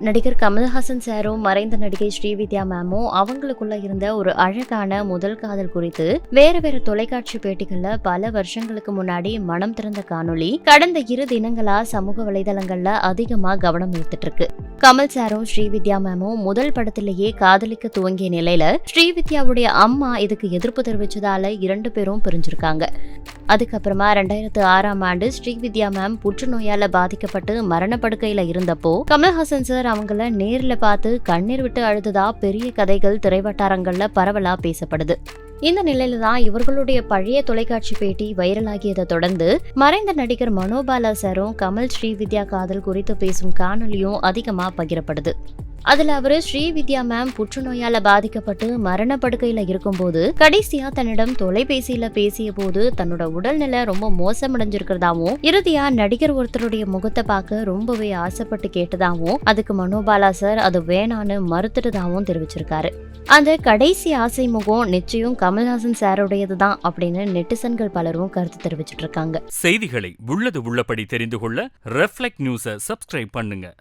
நடிகர் கமல்ஹாசன் சாரும் மறைந்த நடிகை ஸ்ரீவித்யா மேமும் அவங்களுக்குள்ள இருந்த ஒரு அழகான முதல் காதல் குறித்து வேற வேற தொலைக்காட்சி பேட்டிகள்ல பல வருஷங்களுக்கு முன்னாடி மனம் திறந்த காணொளி. கடந்த இரு தினங்களா சமூக வலைதளங்கள்ல அதிகமா கவனம் ஈர்த்துட்டு இருக்கு. கமல் சாரும் ஸ்ரீவித்யா மேமும் முதல் படத்திலேயே காதலிக்க துவங்கிய நிலையில ஸ்ரீவித்யாவுடைய அம்மா இதுக்கு எதிர்ப்பு தெரிவிச்சதால இரண்டு பேரும் பிரிஞ்சிருக்காங்க. அதுக்கப்புறமா ரெண்டாயிரத்து ஆறாம் ஆண்டு ஸ்ரீவித்யா மேம் புற்றுநோயால பாதிக்கப்பட்டு மரணப்படுக்கையில இருந்தப்போ கமல்ஹாசன் சார் அவங்கள நேர்ல பார்த்து கண்ணீர் விட்டு அழுததா பெரிய கதைகள் திரைவட்டாரங்கள்ல பரவலா பேசப்படுது. இந்த நிலையில தான் இவர்களுடைய பழைய தொலைக்காட்சி பேட்டி வைரலாகியதை தொடர்ந்து மறைந்த நடிகர் மனோபாலா சாரும் கமல் ஸ்ரீவித்யா காதல் குறித்து பேசும் காணொலியும் அதிகமா பகிரப்படுது. அதில் அவர் ஸ்ரீவித்யா மேம் புற்றுநோயால பாதிக்கப்பட்டு மரணப்படுக்கையில இருக்கும்போது கடைசியா தன்னிடம் தொலைபேசியில பேசிய போது தன்னோட உடல்நிலை ரொம்ப மோசமடைஞ்சிருக்கிறதாவும் இறுதியா நடிகர் ஒருத்தருடைய முகத்தை பார்க்க ரொம்பவே ஆசைப்பட்டு கேட்டதாகவும் அதுக்கு மனோபாலா சார் அது வேணான்னு மறுத்துட்டதாகவும் தெரிவிச்சிருக்காரு. அந்த கடைசி ஆசை முகம் நிச்சயம் கமல்ஹாசன் சாருடையது தான் அப்படின்னு நெட்டிசன்கள் பலரும் கருத்து தெரிவிச்சிட்டு இருக்காங்க செய்திகளை உள்ளது உள்ளபடி தெரிந்து கொள்ள ரெஃப்ளெக்ட் நியூஸை சப்ஸ்கிரைப் பண்ணுங்க.